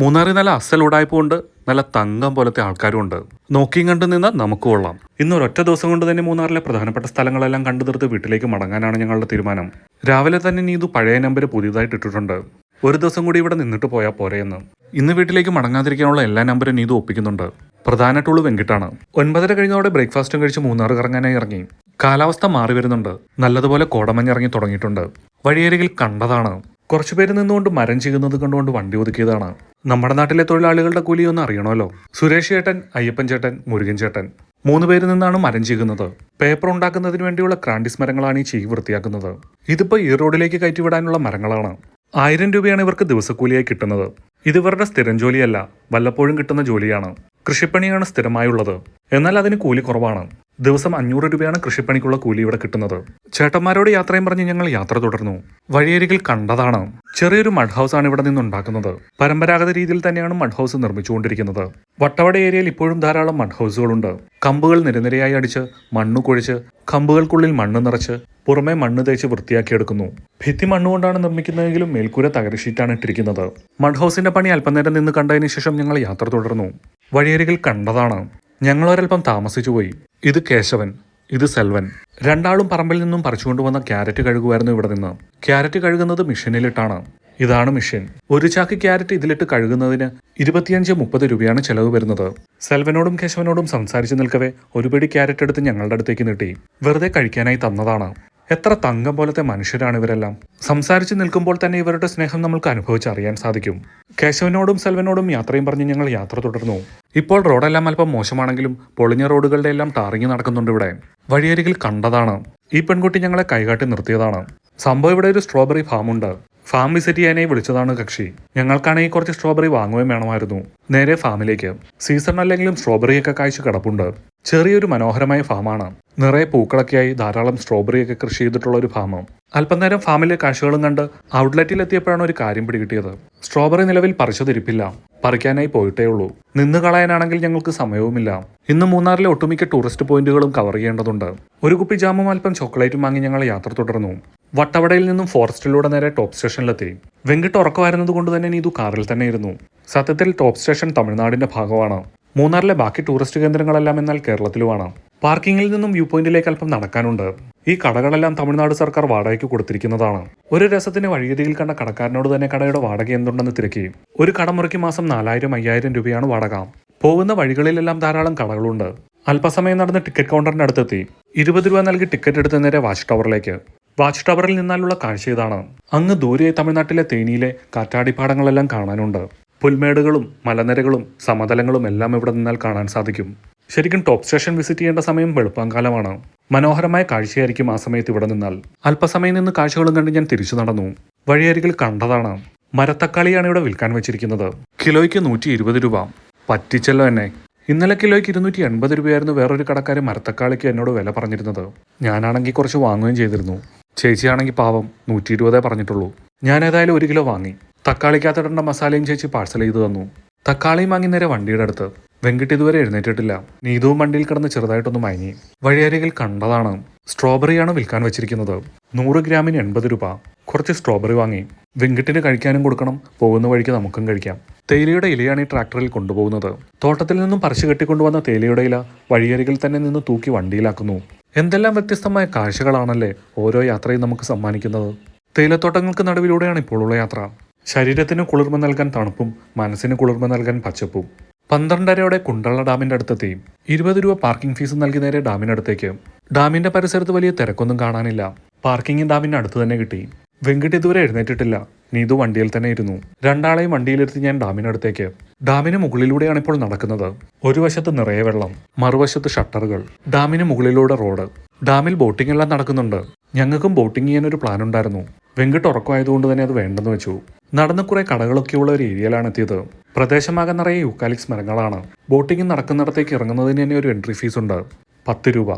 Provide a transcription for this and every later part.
മൂന്നാറിൽ നല്ല അസൽ ഉടായ്പുണ്ട് നല്ല തങ്കം പോലത്തെ ആൾക്കാരും ഉണ്ട് നോക്കിയും കണ്ടു നിന്നാൽ നമുക്ക് കൊള്ളാം. ഇന്ന് ഒരൊറ്റ ദിവസം കൊണ്ട് തന്നെ മൂന്നാറിലെ പ്രധാനപ്പെട്ട സ്ഥലങ്ങളെല്ലാം കണ്ടു തീർത്ത് വീട്ടിലേക്ക് മടങ്ങാനാണ് ഞങ്ങളുടെ തീരുമാനം. രാവിലെ തന്നെ നീ ഇത് പഴയ നമ്പർ പുതിയതായിട്ട് ഇട്ടിട്ടുണ്ട്. ഒരു ദിവസം കൂടി ഇവിടെ നിന്നിട്ട് പോയാൽ പോരെയെന്ന് ഇന്ന് വീട്ടിലേക്ക് മടങ്ങാതിരിക്കാനുള്ള എല്ലാ നമ്പരും നീ ഇത് ഒപ്പിക്കുന്നുണ്ട്. പ്രധാന ടൂൾ വെങ്കിട്ടാണ്. ഒൻപതര കഴിഞ്ഞതോടെ ബ്രേക്ക്ഫാസ്റ്റും കഴിച്ച് മൂന്നാർ കറങ്ങാനായി ഇറങ്ങി. കാലാവസ്ഥ മാറി വരുന്നുണ്ട്. നല്ലതുപോലെ കോടമഞ്ഞിറങ്ങി തുടങ്ങിയിട്ടുണ്ട്. വഴിയരികിൽ കണ്ടതാണ്. കുറച്ചുപേര് നിന്നുകൊണ്ട് മരം ചെയ്യുന്നത് കണ്ടുകൊണ്ട് വണ്ടി ഒതുക്കിയതാണ്. നമ്മുടെ നാട്ടിലെ തൊഴിലാളികളുടെ കൂലിയൊന്നും അറിയണമല്ലോ. സുരേഷ് ചേട്ടൻ അയ്യപ്പൻ ചേട്ടൻ മുരുകൻ ചേട്ടൻ. മൂന്ന് പേര് നിന്നാണ് മരം ചെയ്യുന്നത്. പേപ്പർ ഉണ്ടാക്കുന്നതിന് വേണ്ടിയുള്ള ക്രാണ്ടിസ് മരങ്ങളാണ് ഈ ചെയ് വൃത്തിയാക്കുന്നത്. ഇതിപ്പോൾ ഈ റോഡിലേക്ക് കയറ്റിവിടാനുള്ള മരങ്ങളാണ്. ആയിരം രൂപയാണ് ഇവർക്ക് ദിവസക്കൂലിയായി കിട്ടുന്നത്. ഇത് ഇവരുടെ സ്ഥിരം ജോലിയല്ല വല്ലപ്പോഴും കിട്ടുന്ന ജോലിയാണ്. കൃഷിപ്പണിയാണ് സ്ഥിരമായുള്ളത്. എന്നാൽ അതിന് കൂലി കുറവാണ്. ദിവസം അഞ്ഞൂറ് രൂപയാണ് കൃഷിപ്പണിക്കുള്ള കൂലി ഇവിടെ കിട്ടുന്നത്. ചേട്ടന്മാരോട് യാത്രയും പറഞ്ഞ് ഞങ്ങൾ യാത്ര തുടർന്നു. വഴിയരികിൽ കണ്ടതാണ്. ചെറിയൊരു മഡ് ഹൗസ് ആണ് ഇവിടെ നിന്നുണ്ടാക്കുന്നത്. പരമ്പരാഗത രീതിയിൽ തന്നെയാണ് മഡ് ഹൗസ് നിർമ്മിച്ചുകൊണ്ടിരിക്കുന്നത്. വട്ടവട ഏരിയയിൽ ഇപ്പോഴും ധാരാളം മഡ് ഹൗസുകളുണ്ട് കമ്പുകൾ നിരനിരയായി അടിച്ച് മണ്ണ് കുഴിച്ച് കമ്പുകൾക്കുള്ളിൽ മണ്ണ് നിറച്ച് പുറമെ മണ്ണ് തേച്ച് വൃത്തിയാക്കിയെടുക്കുന്നു. ഭിത്തി മണ്ണുകൊണ്ടാണ് നിർമ്മിക്കുന്നതെങ്കിലും മേൽക്കൂര തകരശീറ്റാണ് ഇട്ടിരിക്കുന്നത്. മഡ് ഹൗസിന്റെ പണി അല്പനേരം നിന്ന് കണ്ടതിന് ശേഷം ഞങ്ങൾ യാത്ര തുടർന്നു. വഴിയരികിൽ കണ്ടതാണ്. ഞങ്ങൾ ഒരൽപ്പം താമസിച്ചു പോയി ഇത് കേശവൻ ഇത് സെൽവൻ. രണ്ടാളും പറമ്പിൽ നിന്നും പറിച്ചുകൊണ്ടുവന്ന ക്യാരറ്റ് കഴുകുമായിരുന്നു ഇവിടെ നിന്ന്. ക്യാരറ്റ് കഴുകുന്നത് മെഷീനിലിട്ടാണ്. ഇതാണ് മെഷീൻ. ഒരു ചാക്ക് ക്യാരറ്റ് ഇതിലിട്ട് കഴുകുന്നതിന് ഇരുപത്തിയഞ്ച് മുപ്പത് രൂപയാണ് ചെലവ് വരുന്നത്. സെൽവനോടും കേശവനോടും സംസാരിച്ചു നിൽക്കവേ ഒരു പിടി ക്യാരറ്റ് എടുത്ത് ഞങ്ങളുടെ അടുത്തേക്ക് നീട്ടി. വെറുതെ കഴിക്കാനായി തന്നതാണ്. എത്ര തങ്കം പോലത്തെ മനുഷ്യരാണ് ഇവരെല്ലാം. സംസാരിച്ച് നിൽക്കുമ്പോൾ തന്നെ ഇവരുടെ സ്നേഹം നമ്മൾക്ക് അനുഭവിച്ചറിയാൻ സാധിക്കും. കേശവനോടും സെൽവനോടും യാത്രയും പറഞ്ഞ് ഞങ്ങൾ യാത്ര തുടർന്നു. ഇപ്പോൾ റോഡെല്ലാം അല്പം മോശമാണെങ്കിലും പൊളിഞ്ഞ റോഡുകളുടെ എല്ലാം ടാറിങ് നടക്കുന്നുണ്ട് ഇവിടെ. വഴിയരികിൽ കണ്ടതാണ്. ഈ പെൺകുട്ടി ഞങ്ങളെ കൈകാട്ടി നിർത്തിയതാണ്. സംഭവം ഇവിടെ ഒരു സ്ട്രോബെറി ഉണ്ട്. ഫാം വിസിറ്റ് ചെയ്യാനായി വിളിച്ചതാണ് കക്ഷി. ഞങ്ങൾക്കാണെങ്കിൽ കുറച്ച് സ്ട്രോബെറി വാങ്ങുകയും വേണമായിരുന്നു. നേരെ ഫാമിലേക്ക്. സീസൺ അല്ലെങ്കിലും സ്ട്രോബെറിയൊക്കെ കാഴ്ച കിടപ്പുണ്ട്. ചെറിയൊരു മനോഹരമായ ഫാമാണ്. നിറയെ പൂക്കളൊക്കെയായി ധാരാളം സ്ട്രോബെറിയൊക്കെ കൃഷി ചെയ്തിട്ടുള്ള ഒരു ഫാമം. അല്പം നേരം ഫാമിലെ കാഴ്ചകളും കണ്ട് ഔട്ട്ലെറ്റിൽ എത്തിയപ്പോഴാണ് ഒരു കാര്യം പിടികിട്ടിയത്. സ്ട്രോബെറി നിലവിൽ പറിച്ചതിരിപ്പില്ല. പറിക്കാനായി പോയിട്ടേ ഉള്ളൂ നിന്ന് കളയാനാണെങ്കിൽ ഞങ്ങൾക്ക് സമയവുമില്ല. ഇന്ന് മൂന്നാറിലെ ഒട്ടുമിക്ക ടൂറിസ്റ്റ് പോയിന്റുകളും കവർ ചെയ്യേണ്ടതുണ്ട്. ഒരു കുപ്പി ജാമും അല്പം ചോക്ലേറ്റും വാങ്ങി ഞങ്ങൾ യാത്ര തുടർന്നു. വട്ടവടയിൽ നിന്നും ഫോറസ്റ്റിലൂടെ നേരെ ടോപ്പ് സ്റ്റേഷനിലെത്തി. വെങ്കിട്ട് ഉറക്കമായിരുന്നത് കൊണ്ട് തന്നെ നീതു കാറിൽ തന്നെ ഇരുന്നു സത്യത്തിൽ ടോപ്പ് സ്റ്റേഷൻ തമിഴ്നാടിന്റെ ഭാഗമാണ്. മൂന്നാറിലെ ബാക്കി ടൂറിസ്റ്റ് കേന്ദ്രങ്ങളെല്ലാം എന്നാൽ കേരളത്തിലുമാണ്. പാർക്കിങ്ങിൽ നിന്നും വ്യൂ പോയിന്റിലേക്ക് അല്പം നടക്കാനുണ്ട്. ഈ കടകളെല്ലാം തമിഴ്നാട് സർക്കാർ വാടകയ്ക്ക് കൊടുത്തിരിക്കുന്നതാണ്. ഒരു രസത്തിന് വഴിയതിയിൽ കണ്ട കടക്കാരനോട് തന്നെ കടയുടെ വാടക എന്തുണ്ടെന്ന് തിരക്കി. ഒരു കടമുറയ്ക്ക് മാസം നാലായിരം അയ്യായിരം രൂപയാണ് വാടക. പോകുന്ന വഴികളിലെല്ലാം ധാരാളം കടകളുണ്ട്. അല്പസമയം നടന്ന് ടിക്കറ്റ് കൗണ്ടറിന്റെ അടുത്തെത്തി. ഇരുപത് രൂപ നൽകി ടിക്കറ്റ് എടുത്ത നേരെ വാച്ച് ടവറിലേക്ക്. വാച്ച് ടവറിൽ നിന്നാലുള്ള കാഴ്ച ഇതാണ്. അങ്ങ് ദൂരെ തമിഴ്നാട്ടിലെ തേനിയിലെ കാറ്റാടിപ്പാടങ്ങളെല്ലാം കാണാനുണ്ട്. പുൽമേടുകളും മലനിരകളും സമതലങ്ങളും എല്ലാം ഇവിടെ നിന്നാൽ കാണാൻ സാധിക്കും. ശരിക്കും ടോപ്പ് സ്റ്റേഷൻ വിസിറ്റ് ചെയ്യേണ്ട സമയം വെളുപ്പാങ്കാലമാണ്. മനോഹരമായ കാഴ്ചയായിരിക്കും ആ സമയത്ത് ഇവിടെ നിന്നാൽ. അല്പസമയം നിന്ന് കാഴ്ചകളും കണ്ട് ഞാൻ തിരിച്ചു നടന്നു. വഴിയരികിൽ കണ്ടതാണ്. മരത്തക്കാളിയാണ് ഇവിടെ വിൽക്കാൻ വെച്ചിരിക്കുന്നത്. കിലോയ്ക്ക് നൂറ്റി ഇരുപത് രൂപ. പറ്റിച്ചല്ലോ എന്നെ. ഇന്നലെ കിലോയ്ക്ക് ഇരുന്നൂറ്റി എൺപത് രൂപയായിരുന്നു വേറൊരു കടക്കാരൻ മരത്തക്കാളിക്ക് എന്നോട് വില പറഞ്ഞിരുന്നത്. ഞാനാണെങ്കിൽ കുറച്ച് വാങ്ങുകയും ചെയ്തിരുന്നു. ചേച്ചിയാണെങ്കിൽ പാവം നൂറ്റി ഇരുപതേ പറഞ്ഞിട്ടുള്ളൂ. ഞാൻ ഏതായാലും ഒരു കിലോ വാങ്ങി. തക്കാളിക്കകത്തിടേണ്ട മസാലയും ചേച്ചി പാഴ്സൽ ചെയ്തു തന്നു. തക്കാളിയും വാങ്ങി നേരെ വണ്ടിയുടെ അടുത്ത്. വെങ്കിട്ട് ഇതുവരെ എഴുന്നേറ്റിട്ടില്ല. നീതുവും വണ്ടിയിൽ കിടന്ന് ചെറുതായിട്ടൊന്ന് മയങ്ങി. വഴിയരികിൽ കണ്ടതാണ്. സ്ട്രോബെറിയാണ് വിൽക്കാൻ വെച്ചിരിക്കുന്നത്. നൂറ് ഗ്രാമിന് എൺപത് രൂപ. കുറച്ച് സ്ട്രോബെറി വാങ്ങി. വെങ്കിട്ടിന് കഴിക്കാനും കൊടുക്കണം. പോകുന്ന വഴിക്ക് നമുക്കും കഴിക്കാം. തേയിലയുടെ ഇലയാണ് ഈ ട്രാക്ടറിൽ കൊണ്ടുപോകുന്നത്. തോട്ടത്തിൽ നിന്നും പറിച്ചു കെട്ടിക്കൊണ്ടുവന്ന തേയിലയുടെ ഇല വഴിയരികിൽ തന്നെ നിന്ന് തൂക്കി വണ്ടിയിലാക്കുന്നു. എന്തെല്ലാം വ്യത്യസ്തമായ കാഴ്ചകളാണല്ലേ ഓരോ യാത്രയും നമുക്ക് സമ്മാനിക്കുന്നത്. തേയിലത്തോട്ടങ്ങൾക്ക് നടുവിലൂടെയാണ് ഇപ്പോഴുള്ള യാത്ര. ശരീരത്തിന് കുളിർമ നൽകാൻ തണുപ്പും മനസ്സിന് കുളിർമ നൽകാൻ പച്ചപ്പും. പന്ത്രണ്ടരയോടെ കുണ്ടള ഡാമിന്റെ അടുത്തെത്തിയും ഇരുപത് രൂപ പാർക്കിംഗ് ഫീസ് നൽകി നേരെ ഡാമിനടുത്തേക്ക് ഡാമിന്റെ പരിസരത്ത് വലിയ തിരക്കൊന്നും കാണാനില്ല. പാർക്കിംഗ് ഡാമിന്റെ അടുത്ത് തന്നെ കിട്ടി. വെങ്കിട്ട് ഇതുവരെ എഴുന്നേറ്റിട്ടില്ല. നീതു വണ്ടിയിൽ തന്നെ ഇരുന്നു. രണ്ടാളെയും വണ്ടിയിലിരുത്തി ഞാൻ ഡാമിനടുത്തേക്ക് ഡാമിന് മുകളിലൂടെയാണ് ഇപ്പോൾ നടക്കുന്നത്. ഒരു വശത്ത് നിറയെ വെള്ളം മറുവശത്ത് ഷട്ടറുകൾ. ഡാമിന് മുകളിലൂടെ റോഡ്. ഡാമിൽ ബോട്ടിംഗ് എല്ലാം നടക്കുന്നുണ്ട്. ഞങ്ങൾക്കും ബോട്ടിംഗ് ചെയ്യാൻ ഒരു പ്ലാൻ ഉണ്ടായിരുന്നു. വെങ്കിട്ട് ഉറക്കമായതുകൊണ്ട് തന്നെ അത് വേണ്ടെന്ന് വെച്ചു. നടന്ന് കുറെ കടകളൊക്കെയുള്ള ഒരു ഏരിയയിലാണ് എത്തിയത്. പ്രദേശമാകെ നിറയെ യൂക്കാലിക്സ് മരങ്ങളാണ്. ബോട്ടിംഗ് നടക്കുന്നിടത്തേക്ക് ഇറങ്ങുന്നതിന് തന്നെ ഒരു എൻട്രി ഫീസ് ഉണ്ട്. പത്ത് രൂപ.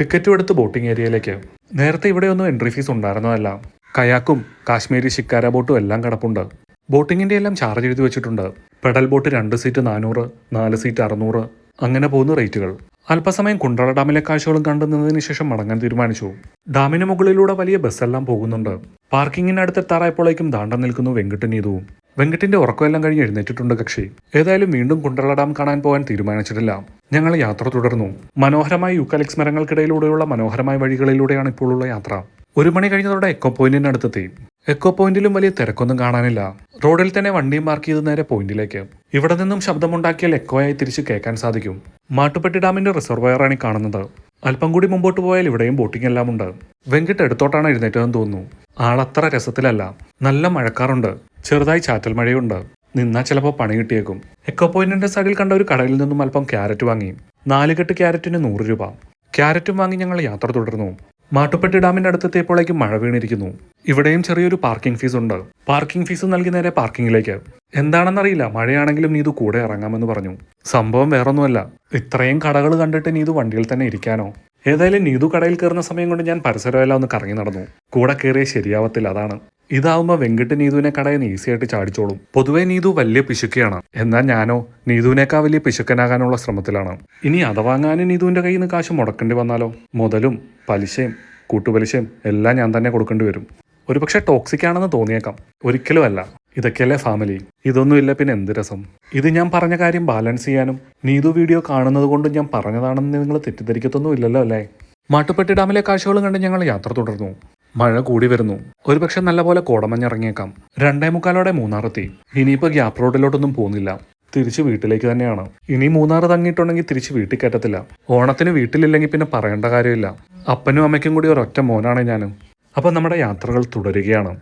ടിക്കറ്റും എടുത്ത് ബോട്ടിംഗ് ഏരിയയിലേക്ക്. നേരത്തെ ഇവിടെയൊന്നും എൻട്രി ഫീസ് ഉണ്ടായിരുന്നതല്ല. കയാക്കും കാശ്മീരി ഷിക്കാര ബോട്ടും എല്ലാം കിടപ്പുണ്ട്. ബോട്ടിങ്ങിന്റെ എല്ലാം ചാർജ് എഴുതി വെച്ചിട്ടുണ്ട്. പെഡൽ ബോട്ട് രണ്ട് സീറ്റ് നാനൂറ് നാല് സീറ്റ് അറുന്നൂറ് അങ്ങനെ പോകുന്ന റേറ്റുകൾ. അല്പസമയം കുണ്ടള ഡാമിലെ കാഴ്ചകളും കണ്ടു നിന്നതിന് ശേഷം മടങ്ങാൻ തീരുമാനിച്ചു. ഡാമിന് മുകളിലൂടെ വലിയ ബസ്സെല്ലാം പോകുന്നുണ്ട്. പാർക്കിങ്ങിനടുത്തെത്താറായപ്പോഴേക്കും ദാണ്ടം നിൽക്കുന്നു വെങ്കിട്ടും വെങ്കട്ടിന്റെ വെങ്കിട്ടിന്റെ ഉറക്കമെല്ലാം കഴിഞ്ഞ് എഴുന്നേറ്റിട്ടുണ്ട് കക്ഷി. ഏതായാലും വീണ്ടും കുണ്ടള ഡാം കാണാൻ പോകാൻ തീരുമാനിച്ചിട്ടില്ല. ഞങ്ങൾ യാത്ര തുടർന്നു. മനോഹരമായ യുക്കാലിക്സ് മരങ്ങൾക്കിടയിലൂടെയുള്ള മനോഹരമായ വഴികളിലൂടെയാണ് ഇപ്പോഴുള്ള യാത്ര. ഒരു മണി കഴിഞ്ഞതോടെ എക്കോ പോയിന്റിനടുത്തെത്തി. എക്കോ പോയിന്റിലും വലിയ തിരക്കൊന്നും കാണാനില്ല. റോഡിൽ തന്നെ വണ്ടിയും മാർക്ക് ചെയ്ത് നേരെ പോയിന്റിലേക്ക് ഇവിടെ നിന്നും ശബ്ദമുണ്ടാക്കിയാൽ എക്കോയായി തിരിച്ച് കേൾക്കാൻ സാധിക്കും. മാട്ടുപ്പെട്ടി ഡാമിന്റെ റിസർവയറാണ് ഈ കാണുന്നത്. അല്പം കൂടി മുമ്പോട്ട് പോയാൽ ഇവിടെയും ബോട്ടിംഗ് എല്ലാം ഉണ്ട്. വെങ്കിട്ട് എടുത്തോട്ടാണ് എഴുന്നേറ്റതെന്ന് തോന്നുന്നു. ആളത്ര രസത്തിലല്ല. നല്ല മഴക്കാറുണ്ട്. ചെറുതായി ചാറ്റൽ മഴയുണ്ട്. നിന്നാ ചിലപ്പോൾ പണി കിട്ടിയേക്കും. എക്കോ പോയിന്റിന്റെ സൈഡിൽ കണ്ട ഒരു കടയിൽ നിന്നും അല്പം ക്യാരറ്റ് വാങ്ങി. നാലുകെട്ട് ക്യാരറ്റിന് നൂറ് രൂപ. ക്യാരറ്റും വാങ്ങി ഞങ്ങൾ യാത്ര തുടർന്നു. മാട്ടുപ്പെട്ടി ഡാമിന്റെ അടുത്തെത്തിയപ്പോഴേക്കും മഴ വീണിരിക്കുന്നു. ഇവിടെയും ചെറിയൊരു പാർക്കിംഗ് ഫീസ് ഉണ്ട്. പാർക്കിംഗ് ഫീസ് നൽകി നേരെ പാർക്കിംഗിലേക്ക്. എന്താണെന്നറിയില്ല മഴയാണെങ്കിലും നീതു കൂടെ ഇറങ്ങാമെന്ന് പറഞ്ഞു. സംഭവം വേറൊന്നുമല്ല. ഇത്രയും കടകൾ കണ്ടിട്ട് നീതു വണ്ടിയിൽ തന്നെ ഇരിക്കാനോ? ഏതായാലും നീതു കടയിൽ കയറുന്ന സമയം കൊണ്ട് ഞാൻ പരിസരമെല്ലാം ഒന്ന് കറങ്ങി നടന്നു. കൂടെ കയറിയ ശരിയാവത്തില്ല അതാണ്. ഇതാവുമ്പോൾ വെങ്കിട്ട് നീതുവിനെ കടയിൽ ഈസി ആയിട്ട് ചാടിച്ചോളും. പൊതുവെ നീതു വലിയ പിശുക്കിയാണ്. എന്നാൽ ഞാനോ നീതുവിനേക്കാൾ വലിയ പിശുക്കനാകാനുള്ള ശ്രമത്തിലാണ്. ഇനി അത് വാങ്ങാനും നീതുവിന്റെ കയ്യിൽ നിന്ന് കാശ് മുടക്കേണ്ടി വന്നാലോ? മുതലും പലിശയും കൂട്ടുപലിശയും എല്ലാം ഞാൻ തന്നെ കൊടുക്കേണ്ടി വരും. ഒരുപക്ഷെ ടോക്സിക് ആണെന്ന് തോന്നിയേക്കാം. ഒരിക്കലും അല്ല. ഇതൊക്കെയല്ലേ ഫാമിലി ഇതൊന്നുമില്ല പിന്നെ എന്ത് രസം? ഇത് ഞാൻ പറഞ്ഞ കാര്യം ബാലൻസ് ചെയ്യാനും നീതു വീഡിയോ കാണുന്നത് കൊണ്ട് ഞാൻ പറഞ്ഞതാണെന്ന് നിങ്ങൾ തെറ്റിദ്ധരിക്കത്തൊന്നും ഇല്ലല്ലോ അല്ലേ? മാട്ടുപ്പെട്ടി ഡാമിലെ കാഴ്ചകളും കണ്ട് ഞങ്ങൾ യാത്ര തുടർന്നു. മഴ കൂടി വരുന്നു. ഒരുപക്ഷെ നല്ലപോലെ കോടമഞ്ഞിറങ്ങിയേക്കാം. രണ്ടേ മുക്കാലോടെ മൂന്നാറെത്തി ഇനിയിപ്പോൾ ഗ്യാപ് റോഡിലോട്ടൊന്നും പോകുന്നില്ല. തിരിച്ച് വീട്ടിലേക്ക് തന്നെയാണ്. ഇനി മൂന്നാർ തങ്ങിയിട്ടുണ്ടെങ്കിൽ തിരിച്ച് വീട്ടിൽ കയറ്റത്തില്ല. ഓണത്തിന് വീട്ടിലില്ലെങ്കിൽ പിന്നെ പറയേണ്ട കാര്യമില്ല. അപ്പനും അമ്മയ്ക്കും കൂടി ഒരൊറ്റ മോനാണ് ഞാനും. അപ്പോൾ നമ്മുടെ യാത്രകൾ തുടരുകയാണ്.